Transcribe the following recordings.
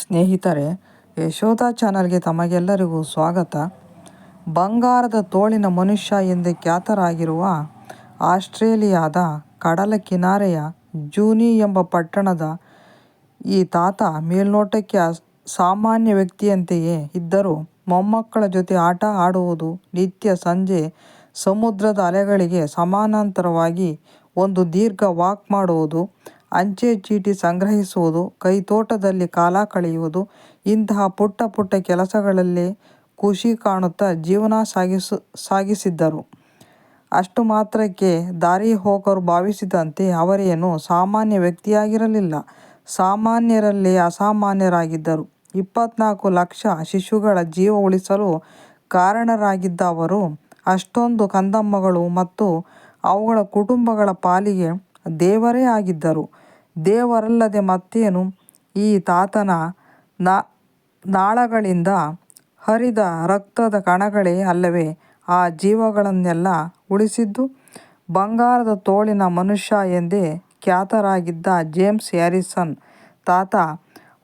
ಸ್ನೇಹಿತರೆ ಯಶೋಧ ಚಾನಲ್ಗೆ ತಮಗೆಲ್ಲರಿಗೂ ಸ್ವಾಗತ. ಬಂಗಾರದ ತೋಳಿನ ಮನುಷ್ಯ ಎಂದೇ ಖ್ಯಾತರಾಗಿರುವ ಆಸ್ಟ್ರೇಲಿಯಾದ ಕಡಲ ಕಿನಾರೆಯ ಜೂನಿ ಎಂಬ ಪಟ್ಟಣದ ಈ ತಾತ ಮೇಲ್ನೋಟಕ್ಕೆ ಸಾಮಾನ್ಯ ವ್ಯಕ್ತಿಯಂತೆಯೇ ಇದ್ದರೂ ಮೊಮ್ಮಕ್ಕಳ ಜೊತೆ ಆಟ ಆಡುವುದು ನಿತ್ಯ ಸಂಜೆ ಸಮುದ್ರದ ಅಲೆಗಳಿಗೆ ಸಮಾನಾಂತರವಾಗಿ ಒಂದು ದೀರ್ಘ ವಾಕ್ ಮಾಡುವುದು ಅಂಚೆ ಚೀಟಿ ಸಂಗ್ರಹಿಸುವುದು ಕೈತೋಟದಲ್ಲಿ ಕಾಲ ಕಳೆಯುವುದು, ಇಂತಹ ಪುಟ್ಟ ಪುಟ್ಟ ಕೆಲಸಗಳಲ್ಲಿ ಖುಷಿ ಕಾಣುತ್ತಾ ಜೀವನ ಸಾಗಿಸು, ಸಾಗಿಸಿದ್ದರು. ಅಷ್ಟು ಮಾತ್ರಕ್ಕೆ ದಾರಿಹೋಕರು ಭಾವಿಸಿದಂತೆ ಅವರೇನು ಸಾಮಾನ್ಯ ವ್ಯಕ್ತಿಯಾಗಿರಲಿಲ್ಲ. ಸಾಮಾನ್ಯರಲ್ಲೇ ಅಸಾಮಾನ್ಯರಾಗಿದ್ದರು. ಇಪ್ಪತ್ನಾಲ್ಕು ಲಕ್ಷ ಶಿಶುಗಳ ಜೀವ ಉಳಿಸಲು ಕಾರಣರಾಗಿದ್ದ ಅವರು ಅಷ್ಟೊಂದು ಕಂದಮ್ಮಗಳು ಮತ್ತು ಅವುಗಳ ಕುಟುಂಬಗಳ ಪಾಲಿಗೆ ದೇವರೇ ಆಗಿದ್ದರು. ದೇವರಲ್ಲದೆ ಮತ್ತೇನು? ಈ ತಾತನ ನಾಳಗಳಿಂದ ಹರಿದ ರಕ್ತದ ಕಣಗಳೇ ಅಲ್ಲವೇ ಆ ಜೀವಗಳನ್ನೆಲ್ಲ ಉಳಿಸಿದ್ದು? ಬಂಗಾರದ ತೋಳಿನ ಮನುಷ್ಯ ಎಂದೇ ಖ್ಯಾತರಾಗಿದ್ದ ಜೇಮ್ಸ್ ಹ್ಯಾರಿಸನ್ ತಾತ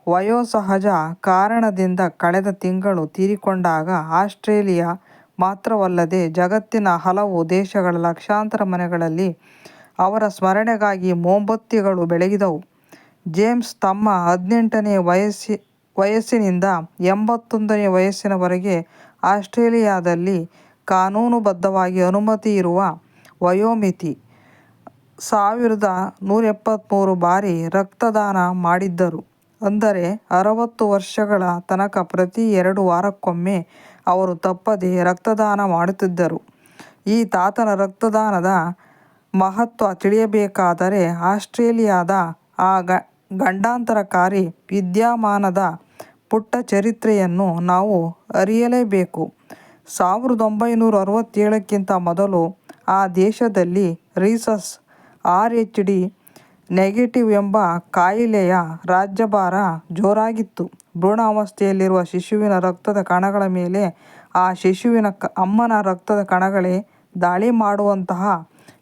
ವಯೋಸಹಜ ಕಾರಣದಿಂದ ಕಳೆದ ತಿಂಗಳು ತೀರಿಕೊಂಡಾಗ ಆಸ್ಟ್ರೇಲಿಯಾ ಮಾತ್ರವಲ್ಲದೆ ಜಗತ್ತಿನ ಹಲವು ದೇಶಗಳ ಲಕ್ಷಾಂತರ ಮನೆಗಳಲ್ಲಿ ಅವರ ಸ್ಮರಣೆಗಾಗಿ ಮೋಂಬತ್ತಿಗಳು ಬೆಳಗಿದವು. ಜೇಮ್ಸ್ ತಮ್ಮ ಹದಿನೆಂಟನೇ ವಯಸ್ಸಿ, ವಯಸ್ಸಿನಿಂದ ಎಂಬತ್ತೊಂದನೇ ವಯಸ್ಸಿನವರೆಗೆ ಆಸ್ಟ್ರೇಲಿಯಾದಲ್ಲಿ ಕಾನೂನುಬದ್ಧವಾಗಿ ಅನುಮತಿ ಇರುವ ವಯೋಮಿತಿ ಸಾವಿರದ ನೂರೆಪ್ಪತ್ತ್ಮೂರು ಬಾರಿ ರಕ್ತದಾನ ಮಾಡಿದ್ದರು. ಅಂದರೆ ಅರವತ್ತು ವರ್ಷಗಳ ತನಕ ಪ್ರತಿ ಎರಡು ವಾರಕ್ಕೊಮ್ಮೆ ಅವರು ತಪ್ಪದೇ ರಕ್ತದಾನ ಮಾಡುತ್ತಿದ್ದರು. ಈ ತಾತನ ರಕ್ತದಾನದ ಮಹತ್ವ ತಿಳಿಯಬೇಕಾದರೆ ಆಸ್ಟ್ರೇಲಿಯಾದ ಆ ಗಂಡಾಂತರಕಾರಿ ವಿದ್ಯಮಾನದ ಪುಟ್ಟ ಚರಿತ್ರೆಯನ್ನು ನಾವು ಅರಿಯಲೇಬೇಕು. ಸಾವಿರದ ಒಂಬೈನೂರ ಅರವತ್ತೇಳಕ್ಕಿಂತ ಮೊದಲು ಆ ದೇಶದಲ್ಲಿ rhesus R H D negative ಎಂಬ ಕಾಯಿಲೆಯ ರಾಜ್ಯಭಾರ ಜೋರಾಗಿತ್ತು. ಭ್ರೂಣಾವಸ್ಥೆಯಲ್ಲಿರುವ ಶಿಶುವಿನ ರಕ್ತದ ಕಣಗಳ ಮೇಲೆ ಆ ಶಿಶುವಿನ ಅಮ್ಮನ ರಕ್ತದ ಕಣಗಳೇ ದಾಳಿ ಮಾಡುವಂತಹ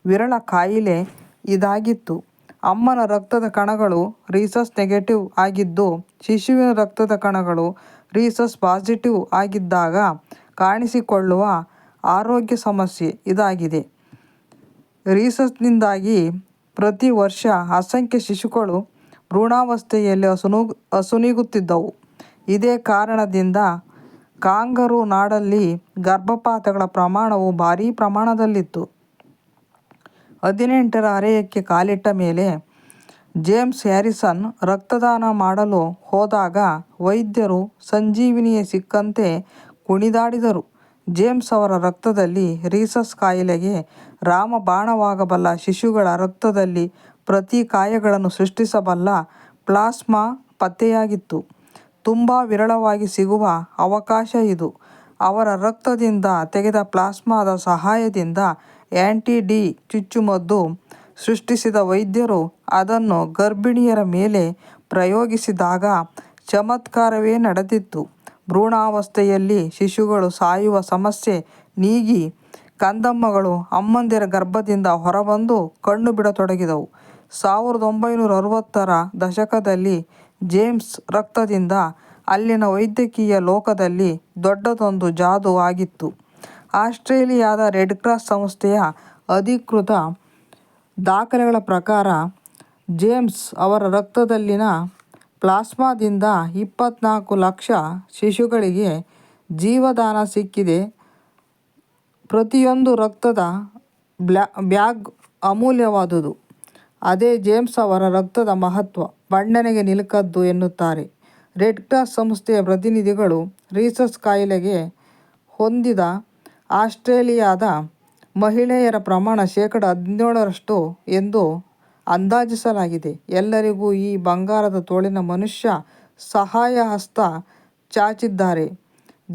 ವಿರಳ ಕಾಯಿಲೆ ಇದಾಗಿತ್ತು. ಅಮ್ಮನ ರಕ್ತದ ಕಣಗಳು ರೀಸಸ್ ನೆಗೆಟಿವ್ ಆಗಿದ್ದು, ಶಿಶುವಿನ ರಕ್ತದ ಕಣಗಳು ರೀಸಸ್ ಪಾಸಿಟಿವ್ ಆಗಿದ್ದಾಗ ಕಾಣಿಸಿಕೊಳ್ಳುವ ಆರೋಗ್ಯ ಸಮಸ್ಯೆ ಇದಾಗಿದೆ. ರೀಸಸ್ನಿಂದಾಗಿ ಪ್ರತಿ ವರ್ಷ ಅಸಂಖ್ಯ ಶಿಶುಗಳು ಭ್ರೂಣಾವಸ್ಥೆಯಲ್ಲಿ ಅಸುನೀಗುತ್ತಿದ್ದವು. ಇದೇ ಕಾರಣದಿಂದ ಕಾಂಗರು ನಾಡಲ್ಲಿ ಗರ್ಭಪಾತಗಳ ಪ್ರಮಾಣವು ಭಾರೀ ಪ್ರಮಾಣದಲ್ಲಿತ್ತು. ಹದಿನೆಂಟರ ಹರೆಯಕ್ಕೆ ಕಾಲಿಟ್ಟ ಮೇಲೆ ಜೇಮ್ಸ್ ಹ್ಯಾರಿಸನ್ ರಕ್ತದಾನ ಮಾಡಲು ಹೋದಾಗ ವೈದ್ಯರು ಸಂಜೀವಿನಿಯೇ ಸಿಕ್ಕಂತೆ ಕುಣಿದಾಡಿದರು. ಜೇಮ್ಸ್ ಅವರ ರಕ್ತದಲ್ಲಿ ರೀಸಸ್ ಕಾಯಿಲೆಗೆ ರಾಮಬಾಣವಾಗಬಲ್ಲ ಶಿಶುಗಳ ರಕ್ತದಲ್ಲಿ ಪ್ರತಿ ಕಾಯಗಳನ್ನು ಸೃಷ್ಟಿಸಬಲ್ಲ ಪ್ಲಾಸ್ಮಾ ಪತ್ತೆಯಾಗಿತ್ತು. ತುಂಬ ವಿರಳವಾಗಿ ಸಿಗುವ ಅವಕಾಶ ಇದು. ಅವರ ರಕ್ತದಿಂದ ತೆಗೆದ ಪ್ಲಾಸ್ಮಾದ ಸಹಾಯದಿಂದ ಆಂಟಿ ಡಿ ಚುಚ್ಚುಮದ್ದು ಸೃಷ್ಟಿಸಿದ ವೈದ್ಯರು ಅದನ್ನು ಗರ್ಭಿಣಿಯರ ಮೇಲೆ ಪ್ರಯೋಗಿಸಿದಾಗ ಚಮತ್ಕಾರವೇ ನಡೆದಿತ್ತು. ಭ್ರೂಣಾವಸ್ಥೆಯಲ್ಲಿ ಶಿಶುಗಳು ಸಾಯುವ ಸಮಸ್ಯೆ ನೀಗಿ ಕಂದಮ್ಮಗಳು ಅಮ್ಮಂದಿರ ಗರ್ಭದಿಂದ ಹೊರಬಂದು ಕಣ್ಣು ಬಿಡತೊಡಗಿದವು. ಸಾವಿರದ ಒಂಬೈನೂರ ಅರವತ್ತರ ದಶಕದಲ್ಲಿ ಜೇಮ್ಸ್ ರಕ್ತದಿಂದ ಅಲ್ಲಿನ ವೈದ್ಯಕೀಯ ಲೋಕದಲ್ಲಿ ದೊಡ್ಡದೊಂದು ಜಾದೂ ಆಗಿತ್ತು. ಆಸ್ಟ್ರೇಲಿಯಾದ ರೆಡ್ ಕ್ರಾಸ್ ಸಂಸ್ಥೆಯ ಅಧಿಕೃತ ದಾಖಲೆಗಳ ಪ್ರಕಾರ ಜೇಮ್ಸ್ ಅವರ ರಕ್ತದಲ್ಲಿನ ಪ್ಲಾಸ್ಮಾದಿಂದ ಇಪ್ಪತ್ನಾಲ್ಕು ಲಕ್ಷ ಶಿಶುಗಳಿಗೆ ಜೀವದಾನ ಸಿಕ್ಕಿದೆ. ಪ್ರತಿಯೊಂದು ರಕ್ತದ ಬ್ಯಾಗ್ ಅಮೂಲ್ಯವಾದುದು. ಅದೇ ಜೇಮ್ಸ್ ಅವರ ರಕ್ತದ ಮಹತ್ವ, ಬಣ್ಣನೆಗೆ ನಿಲುಕದ್ದು ಎನ್ನುತ್ತಾರೆ ರೆಡ್ ಕ್ರಾಸ್ ಸಂಸ್ಥೆಯ ಪ್ರತಿನಿಧಿಗಳು. ರೀಸಸ್ ಕಾಯಿಲೆಗೆ ಹೊಂದಿದ ಆಸ್ಟ್ರೇಲಿಯಾದ ಮಹಿಳೆಯರ ಪ್ರಮಾಣ ಶೇಕಡ ಹದಿನೇಳರಷ್ಟು ಎಂದು ಅಂದಾಜಿಸಲಾಗಿದೆ. ಎಲ್ಲರಿಗೂ ಈ ಬಂಗಾರದ ತೋಳಿನ ಮನುಷ್ಯ ಸಹಾಯ ಹಸ್ತ ಚಾಚಿದ್ದಾರೆ.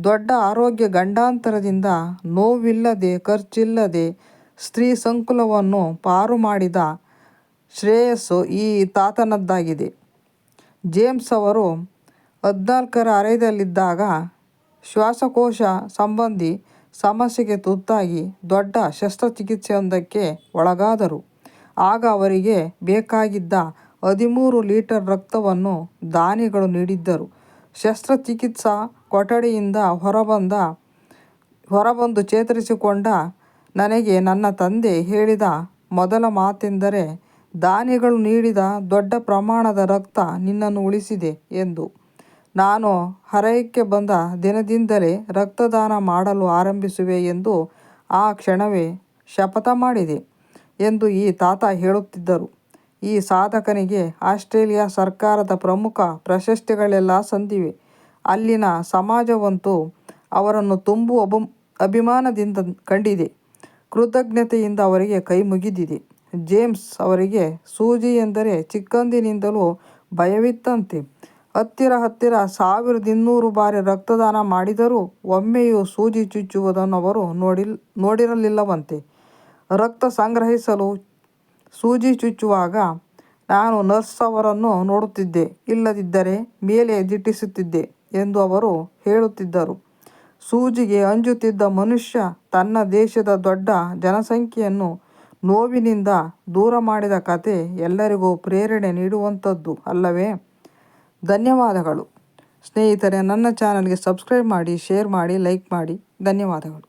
ದೊಡ್ಡ ಆರೋಗ್ಯ ಗಂಡಾಂತರದಿಂದ ನೋವಿಲ್ಲದೆ, ಖರ್ಚಿಲ್ಲದೆ ಸ್ತ್ರೀ ಸಂಕುಲವನ್ನು ಪಾರು ಮಾಡಿದ ಶ್ರೇಯಸ್ಸು ಈ ತಾತನದ್ದಾಗಿದೆ. ಜೇಮ್ಸ್ ಅವರು ಹದಿನಾಲ್ಕರ ಅರೆಯದಲ್ಲಿದ್ದಾಗ ಶ್ವಾಸಕೋಶ ಸಂಬಂಧಿ ಸಮಸ್ಯೆಗೆ ತುತ್ತಾಗಿ ದೊಡ್ಡ ಶಸ್ತ್ರಚಿಕಿತ್ಸೆಯೊಂದಕ್ಕೆ ಒಳಗಾದರು. ಆಗ ಅವರಿಗೆ ಬೇಕಾಗಿದ್ದ ಹದಿಮೂರು ಲೀಟರ್ ರಕ್ತವನ್ನು ದಾನಿಗಳು ನೀಡಿದ್ದರು. ಶಸ್ತ್ರಚಿಕಿತ್ಸಾ ಕೊಠಡಿಯಿಂದ ಹೊರಬಂದ, ಹೊರಬಂದು ಚೇತರಿಸಿಕೊಂಡ ನನಗೆ ನನ್ನ ತಂದೆ ಹೇಳಿದ ಮೊದಲ ಮಾತೆಂದರೆ, ದಾನಿಗಳು ನೀಡಿದ ದೊಡ್ಡ ಪ್ರಮಾಣದ ರಕ್ತ ನಿನ್ನನ್ನು ಉಳಿಸಿದೆ ಎಂದು ನಾನು ಹರೈಕೆ ಬಂದ ದಿನದಿಂದಲೇ ರಕ್ತದಾನ ಮಾಡಲು ಆರಂಭಿಸುವೆ ಎಂದು ಆ ಕ್ಷಣವೇ ಶಪಥ ಮಾಡಿದೆ ಎಂದು ಈ ತಾತ ಹೇಳುತ್ತಿದ್ದರು. ಈ ಸಾಧಕನಿಗೆ ಆಸ್ಟ್ರೇಲಿಯಾ ಸರ್ಕಾರದ ಪ್ರಮುಖ ಪ್ರಶಸ್ತಿಗಳೆಲ್ಲ ಸಂದಿವೆ. ಅಲ್ಲಿನ ಸಮಾಜವಂತೂ ಅವರನ್ನು ತುಂಬು ಅಭಿಮಾನದಿಂದ ಕಂಡಿದೆ. ಕೃತಜ್ಞತೆಯಿಂದ ಅವರಿಗೆ ಕೈ ಮುಗಿದಿದೆ. ಜೇಮ್ಸ್ ಅವರಿಗೆ ಸೂಜಿ ಎಂದರೆ ಚಿಕ್ಕಂದಿನಿಂದಲೂ ಭಯವಿತ್ತಂತೆ. ಹತ್ತಿರ ಹತ್ತಿರ ಸಾವಿರದ ಇನ್ನೂರು ಬಾರಿ ರಕ್ತದಾನ ಮಾಡಿದರೂ ಒಮ್ಮೆಯೂ ಸೂಜಿ ಚುಚ್ಚುವುದನ್ನು ಅವರು ನೋಡಿಲ್, ನೋಡಿರಲಿಲ್ಲವಂತೆ. ರಕ್ತ ಸಂಗ್ರಹಿಸಲು ಸೂಜಿ ಚುಚ್ಚುವಾಗ ನಾನು ನರ್ಸ್ ಅವರನ್ನು ನೋಡುತ್ತಿದ್ದೆ. ಇಲ್ಲದಿದ್ದರೆ ಮೇಲೆ ದಿಟ್ಟಿಸುತ್ತಿದ್ದೆ ಎಂದು ಅವರು ಹೇಳುತ್ತಿದ್ದರು. ಸೂಜಿಗೆ ಅಂಜುತ್ತಿದ್ದ ಮನುಷ್ಯ ತನ್ನ ದೇಶದ ದೊಡ್ಡ ಜನಸಂಖ್ಯೆಯನ್ನು ನೋವಿನಿಂದ ದೂರ ಮಾಡಿದ ಕತೆ ಎಲ್ಲರಿಗೂ ಪ್ರೇರಣೆ ನೀಡುವಂಥದ್ದು ಅಲ್ಲವೇ? ಧನ್ಯವಾದಗಳು. ಸ್ನೇಹಿತರೆ ನನ್ನ ಚಾನಲ್ಗೆ ಸಬ್ಸ್ಕ್ರೈಬ್ ಮಾಡಿ ಶೇರ್ ಮಾಡಿ ಲೈಕ್ ಮಾಡಿ. ಧನ್ಯವಾದಗಳು.